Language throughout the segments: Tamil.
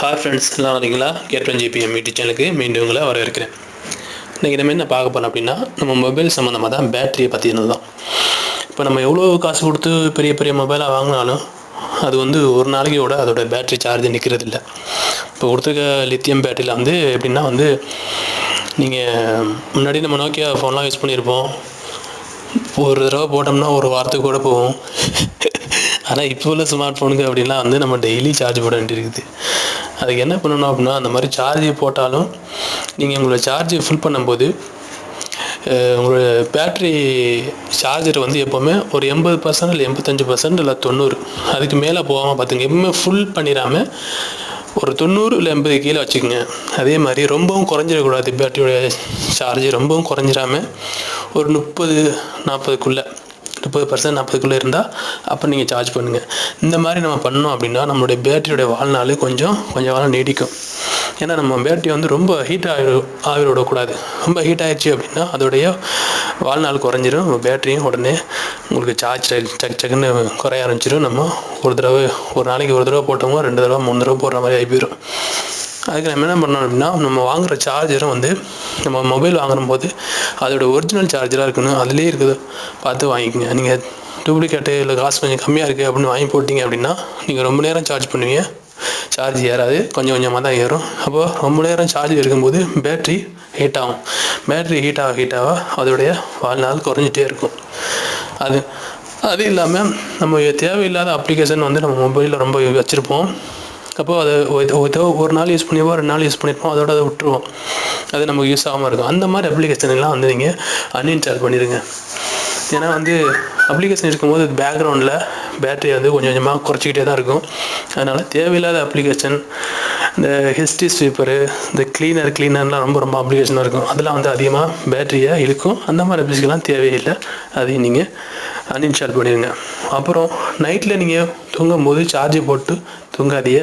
ஃப்ரெண்ட்ஸ் எல்லாம் வரீங்களா கேப்டன் ஜிபிஎம் யூடியூப் சேனலுக்கு மீண்டும் உங்களை வரவேற்கிறேன். இன்றைக்கி நம்ம என்ன பார்க்க போகிறோம் அப்படின்னா நம்ம மொபைல் சம்மந்தமாக தான் பேட்டரியை பற்றினது தான் இப்போ நம்ம எவ்வளோ காசு கொடுத்து பெரிய பெரிய மொபைலாக வாங்கினாலும் அது வந்து ஒரு நாளைக்கு கூட அதோட பேட்டரி சார்ஜ் நிற்கிறது இல்லை இப்போ கொடுத்துருக்க லித்தியம் பேட்டரியில் வந்து எப்படின்னா வந்து நீங்கள் முன்னாடி நம்ம நோக்கியா ஃபோன்லாம் யூஸ் பண்ணியிருப்போம் ஒரு தடவை போட்டோம்னா ஒரு வாரத்துக்கு கூட போகும். ஆனால் இப்போ உள்ள ஸ்மார்ட் ஃபோனுக்கு அப்படின்லாம் வந்து நம்ம டெய்லி சார்ஜ் போட வேண்டியிருக்குது. அதுக்கு என்ன பண்ணணும் அப்படின்னா அந்த மாதிரி சார்ஜ் போட்டாலும் நீங்கள் உங்களோட சார்ஜ் ஃபுல் பண்ணும்போது உங்களோட பேட்ரி சார்ஜர் வந்து எப்போவுமே ஒரு எண்பது பர்சன்ட் இல்லை எண்பத்தஞ்சு பர்சன்ட் இல்லை தொண்ணூறு. அதுக்கு மேலே போகாமல் பார்த்துங்க எப்பவுமே ஃபுல் பண்ணிடாமல் ஒரு தொண்ணூறு இல்லை எண்பது கீழே வச்சுக்கோங்க. அதே மாதிரி ரொம்பவும் குறைஞ்சிடக்கூடாது. பேட்டரியோட சார்ஜ் ரொம்பவும் குறைஞ்சிடாமல் ஒரு முப்பது நாற்பதுக்குள்ளே. முப்பது பர்சன்ட் நாற்பதுக்குள்ளே இருந்தால் அப்போ நீங்கள் சார்ஜ் பண்ணுங்கள் இந்த மாதிரி நம்ம பண்ணோம் அப்படின்னா நம்மளுடைய பேட்டரியோட வாழ்நாள் கொஞ்சம் கொஞ்சம் காலம் நீடிக்கும். ஏன்னா நம்ம பேட்டரி வந்து ரொம்ப ஹீட் ஆகி ஆகி விடக்கூடாது ரொம்ப ஹீட் ஆகிடுச்சு அப்படின்னா அதோடைய வாழ்நாள் குறைஞ்சிரும். நம்ம பேட்டரியும் உடனே உங்களுக்கு சார்ஜ் சக் சக்குன்னு குறைய ஆரம்பிச்சிடும் நம்ம ஒரு தடவை ஒரு நாளைக்கு ஒரு தடவை போட்டோமோ ரெண்டு தடவை மூணு தடவை போடுற மாதிரி ஆகி போயிடும் அதுக்கு நம்ம என்ன பண்ணோம் அப்படின்னா நம்ம வாங்குற சார்ஜரும் வந்து நம்ம மொபைல் வாங்கும்போது அதோட ஒரிஜினல் சார்ஜராக இருக்கணும். அதுலேயே இருக்குது. பார்த்து வாங்கிக்கோங்க. நீங்கள் டூப்ளிகேட்டு இல்லை காசு கொஞ்சம் கம்மியாக இருக்குது அப்படின்னு வாங்கி போட்டிங்க அப்படின்னா நீங்கள் ரொம்ப நேரம் சார்ஜ் பண்ணுவீங்க. சார்ஜ் ஏறாது. கொஞ்சம் கொஞ்சமாக தான் ஏறும். அப்போது ரொம்ப நேரம் சார்ஜ் இருக்கும்போது பேட்ரி ஹீட் ஆகும். பேட்ரி ஹீட் ஆக ஹீட் ஆக அதோடைய வாழ்நாள் குறைஞ்சிட்டே இருக்கும். அது அது இல்லாமல் நம்ம தேவையில்லாத அப்ளிகேஷன் வந்து நம்ம மொபைலில் ரொம்ப வச்சுருப்போம். அப்போ அதை ஒரு- ஒரு நாள் யூஸ் பண்ணிப்போம் ரெண்டு நாள் யூஸ் பண்ணியிருப்போம் அதோட அதை விட்டுருவோம். அது நமக்கு யூஸ் ஆகாமல் இருக்கும். அந்த மாதிரி அப்ளிகேஷன்லாம் வந்து நீங்கள் அன்இன்ஸ்டால் பண்ணிடுங்க ஏன்னா வந்து அப்ளிகேஷன் இருக்கும்போது பேக்ரவுண்டில் பேட்டரி வந்து கொஞ்சம் கொஞ்சமாக குறைச்சிக்கிட்டே தான் இருக்கும். அதனால் தேவையில்லாத அப்ளிகேஷன் இந்த ஹிஸ்ட்ரி ஸ்வீப்பரு இந்த க்ளீனர் க்ளீனர்லாம் ரொம்ப ரொம்ப அப்ளிகேஷனாக இருக்கும். அதெல்லாம் வந்து அதிகமாக பேட்டரியை இழுக்கும். அந்த மாதிரி அப்ளிகேஷன்லாம் தேவையில்லை. அதையும் நீங்கள் அன்இன்ஸ்டால் பண்ணிடுங்க அப்புறம் நைட்டில் நீங்கள் தூங்கும்போது சார்ஜ் போட்டு தூங்காதீங்க.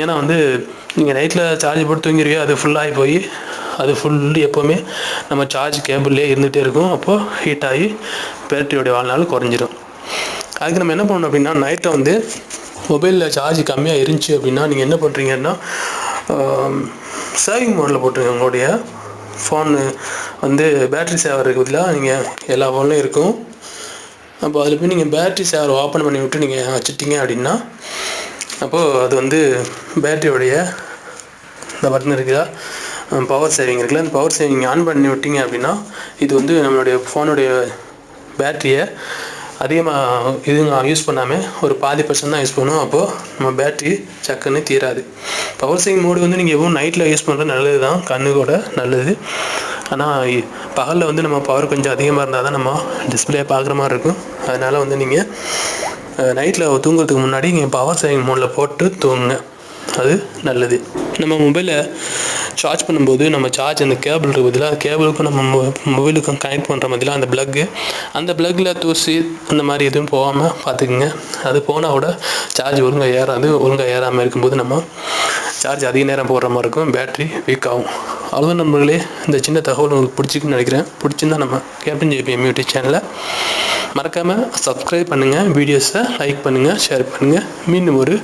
ஏன்னா வந்து நீங்கள் நைட்டில் சார்ஜ் போட்டு தூங்கிடுவீங்க அது ஃபுல்லாகி போய் அது ஃபுல் எப்போவுமே நம்ம சார்ஜ் கேபிள்லேயே இருந்துகிட்டே இருக்கும். அப்போது ஹீட் ஆகி பேட்டரியோடைய வாழ்நாள் குறைஞ்சிரும். அதுக்கு நம்ம என்ன பண்ணணும் அப்படின்னா நைட்டை வந்து மொபைலில் சார்ஜ் கம்மியாக இருந்துச்சு அப்படின்னா நீங்கள் என்ன பண்ணுறீங்கன்னா சேவிங் மோடில் போட்டுருங்க. உங்களுடைய ஃபோனு வந்து பேட்டரி சேவர் இருக்குதுல நீங்கள் எல்லா ஃபோன்லையும் இருக்கும். அப்போ அதில் போய் நீங்கள் பேட்டரி சேவர் ஓப்பன் பண்ணி விட்டு நீங்கள் வச்சுட்டீங்க அப்படின்னா அப்போது அது வந்து பேட்டரியோடைய இந்த பட்டன் இருக்குதா? பவர் சேவிங் இருக்குல்ல அந்த பவர் சேவிங் ஆன் பண்ணி விட்டீங்க அப்படின்னா இது வந்து நம்மளுடைய ஃபோனுடைய பேட்டரியை அதிகமாக இது யூஸ் பண்ணாமல் ஒரு பாதி பர்சன்ட் தான் யூஸ் பண்ணுவோம் அப்போது நம்ம பேட்டரி சக்குன்னு தீராது. பவர் சேவிங் மோடு வந்து நீங்கள் எவ்வளோ நைட்டில் யூஸ் பண்ணுறது நல்லது தான் கண்ணு கூட நல்லது ஆனால் பகலில் வந்து நம்ம பவர் கொஞ்சம் அதிகமாக இருந்தால் தான் நம்ம டிஸ்பிளே பார்க்குற மாதிரி இருக்கும். அதனால் வந்து நீங்கள் நைட்டில் தூங்குறதுக்கு முன்னாடி நீங்கள் பவர் சேவிங் மோடில் போட்டு தூங்குங்க. அது நல்லது. நம்ம மொபைலை சார்ஜ் பண்ணும்போது நம்ம சார்ஜ் அந்த கேபிள் இருக்குதுல பதிலாக கேபிளுக்கும் நம்ம மொ- மொபைலுக்கும் கனெக்ட் பண்ணுற மாதிரிலாம் அந்த ப்ளக்கு அந்த ப்ளக்கில் தூசி அந்த மாதிரி எதுவும் போகாமல் பார்த்துக்குங்க. அது போனால் கூட சார்ஜ் ஒழுங்காக ஏறாது. ஒழுங்காக ஏறாமல் இருக்கும்போது நம்ம சார்ஜ் அதிக நேரம் போடுற மாதிரி இருக்கும். பேட்டரி வீக் ஆகும். அவ்வளோதான் நண்பர்களே இந்த சின்ன தகவல் உங்களுக்கு பிடிச்சிக்குன்னு நினைக்கிறேன். பிடிச்சிருந்தா நம்ம கேப்டன் ஜேபிஎம் யூடியூப் சேனலை மறக்காமல் சப்ஸ்கிரைப் பண்ணுங்கள் வீடியோஸை லைக் பண்ணுங்கள் ஷேர் பண்ணுங்கள் மீண்டும் ஒரு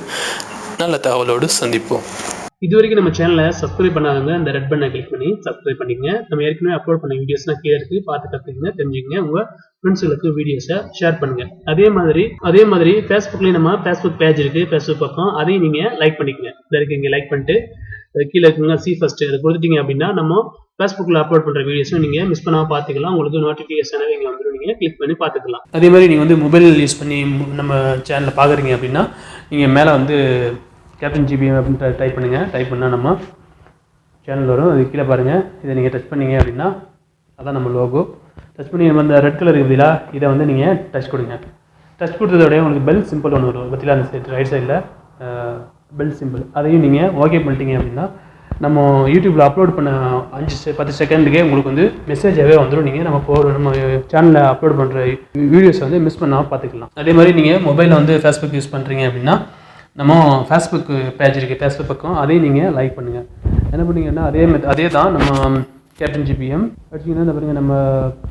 நல்ல தகவலோடு சந்திப்போம். இது வரைக்கும் நம்ம சேனலை சப்ஸ்கிரைப் பண்ணாதவங்க அந்த ரெட் பண்ணை கிளிக் பண்ணி சப்ஸ்கிரைப் பண்ணிக்கங்க நம்ம ஏற்கனவே அப்லோட் பண்ண வீடியோஸ்லாம் கீழே இருக்கு. பார்த்து கற்றுக்குங்க தெரிஞ்சுக்கங்க. உங்கள் ஃப்ரெண்ட்ஸுகளுக்கு வீடியோஸை ஷேர் பண்ணுங்க. அதே மாதிரி அதே மாதிரி ஃபேஸ்புக்லேயும் நம்ம ஃபேஸ்புக் பேஜ் இருக்கு. ஃபேஸ்புக் பக்கம் அதையும் நீங்கள் லைக் பண்ணிக்கங்க. இந்த இருக்கு இங்கே லைக் பண்ணிட்டு கீழே இருக்குங்க சி ஃபர்ஸ்ட் அதை கொடுத்துட்டீங்க அப்படின்னா நம்ம ஃபேஸ்புக்கில் அப்லோட் பண்ணுற வீடியோஸும் நீங்கள் மிஸ் பண்ணாமல் பார்த்துக்கலாம் உங்களுக்கு நோட்டிஃபிகேஷனாக நீங்கள் வந்துடும் நீங்கள் கிளிக் பண்ணி பார்த்துக்கலாம் அதே மாதிரி நீங்கள் வந்து மொபைல் யூஸ் பண்ணி நம்ம சேனலில் பார்க்குறீங்க அப்படின்னா நீங்கள் மேலே வந்து கேப்டன் ஜிபிஎம் அப்படின்ட்டு டைப் பண்ணுங்கள் டைப் பண்ணால் நம்ம சேனல் வரும். அது கீழே பாருங்கள் இதை நீங்கள் டச் பண்ணீங்க அப்படின்னா அதான் நம்ம லோகோ டச் பண்ணி நம்ம அந்த ரெட் கலர் இருக்குதுல இதை வந்து நீங்கள் டச் கொடுங்க. டச் கொடுத்ததோடய உங்களுக்கு பெல் சிம்பிள் ஒன்று வரும். பற்றில அந்த ரைட் சைடில் பெல் சிம்பிள் அதையும் நீங்கள் ஓகே பண்ணிட்டீங்க அப்படின்னா நம்ம யூடியூப்பில் அப்லோட் பண்ண அஞ்சு செ- பத்து செகண்டுக்கே உங்களுக்கு வந்து மெசேஜாகவே வந்துடும் நீங்கள் நம்ம போகிற நம்ம சேனலில் அப்லோட் பண்ணுற வீடியோஸ் வந்து மிஸ் பண்ணாமல் பார்த்துக்கலாம் அதே மாதிரி நீங்கள் மொபைலில் வந்து ஃபேஸ்புக் யூஸ் பண்ணுறீங்க அப்படின்னா நம்ம ஃபேஸ்புக் பேஜ் இருக்குது ஃபேஸ்புக் பக்கம் அதையும் நீங்கள் லைக் பண்ணுங்கள் என்ன பண்ணீங்கன்னா அதே அதே தான் நம்ம கேப்டன் ஜிபிஎம் அடிச்சிங்கன்னா இந்த பாருங்கள் நம்ம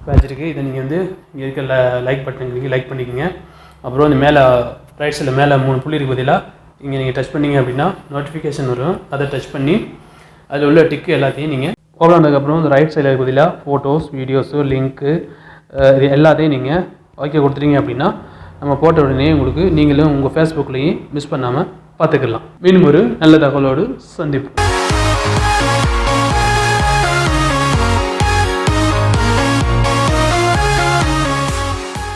பேஜ் இருக்குது இதை நீங்கள் வந்து இங்கே இருக்க லைக் பட்டன் லைக் பண்ணிக்கோங்க. அப்புறம் இந்த மேலே ரைட் சைடில் மேலே மூணு புள்ளி இருக்கு பதிலாக இங்கே நீங்கள் டச் பண்ணீங்க அப்படின்னா நோட்டிஃபிகேஷன் வரும். அதை டச் பண்ணி அதில் உள்ள டிக்கு எல்லாத்தையும் நீங்கள் ஓப்பன் ஆனதுக்கப்புறம் இந்த ரைட் சைடில் பதிலாக ஃபோட்டோஸ் வீடியோஸு லிங்க்கு இது எல்லாத்தையும் நீங்கள் ஓகே கொடுத்துட்டீங்க அப்படின்னா நம்ம போட்ட உடனே உங்களுக்கு நீங்களும் உங்கள் ஃபேஸ்புக்லேயும் மிஸ் பண்ணாமல் பார்த்துக்கலாம். மீண்டும் ஒரு நல்ல தகவலோடு சந்திப்போம்.